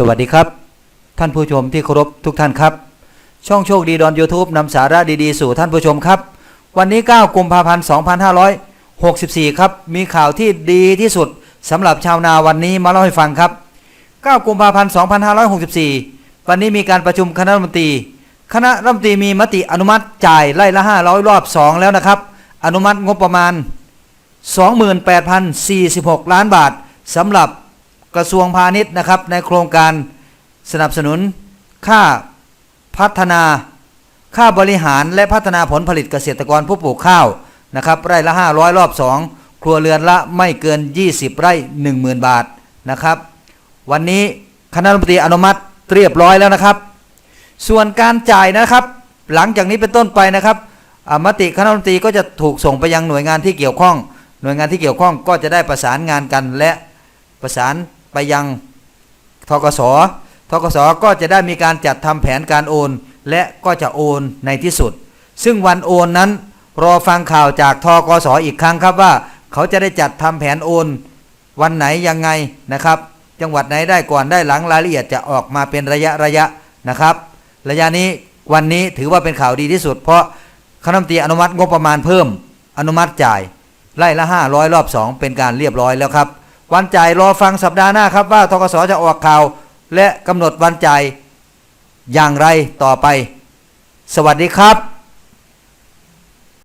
สวัสดีครับ ท่านผู้ชมที่เคารพทุกท่านครับ ช่องโชคดีดอน YouTube นำสาระดีๆ สู่ท่านผู้ชมครับ วันนี้ 9 กุมภาพันธ์ 2564 ครับ มีข่าวที่ดีที่สุดสำหรับชาวนาวันนี้มาเล่าให้ฟังครับ 9 กุมภาพันธ์ 2564 วันนี้มีการประชุมคณะรัฐมนตรี คณะรัฐมนตรีมีมติอนุมัติจ่ายไร่ละ 500 รอบ 2 แล้วนะครับ อนุมัติงบประมาณ 28,046 ล้านบาทสำหรับ กระทรวงพาณิชย์นะครับในโครงการสนับสนุนค่าพัฒนาค่าบริหารและพัฒนาผลผลิตเกษตรกรผู้ปลูกข้าวนะครับไร่ละ 500 รอบ 2 ครัวเรือนละไม่เกิน 20 ไร่ 10,000 บาทนะครับ วันนี้คณะรัฐมนตรีอนุมัติเรียบร้อยแล้วนะครับ ส่วนการจ่ายนะครับ หลังจากนี้เป็นต้นไปนะครับอ่ามติคณะรัฐมนตรีก็จะถูกส่งไปยังหน่วยงานที่เกี่ยวข้อง หน่วยงานที่เกี่ยวข้องก็จะได้ประสานงานกันและประสาน ไปยังทกสทกสก็จะได้มีการจัดทำแผนการโอน และก็จะโอนในที่สุด ซึ่งวันโอนนั้นรอฟังข่าวจากทกสอีกครั้งครับว่า เขาจะได้จัดทำแผนโอน วันไหนยังไงนะครับ จังหวัดไหนได้ก่อนได้หลังรายละเอียดจะออกมาเป็นระยะระยะนะครับ ระยะนี้วันนี้ถือว่าเป็นข่าวดีที่สุด เพราะคณะมนตรีอนุมัติงบประมาณเพิ่ม อนุมัติจ่ายไล่ละ500รอบ 2 เป็นการเรียบร้อยแล้วครับ วันจ่ายรอฟังสัปดาห์หน้าครับว่าทกสจะออกข่าว และกำหนดวันจ่ายอย่างไรต่อไป สวัสดีครับ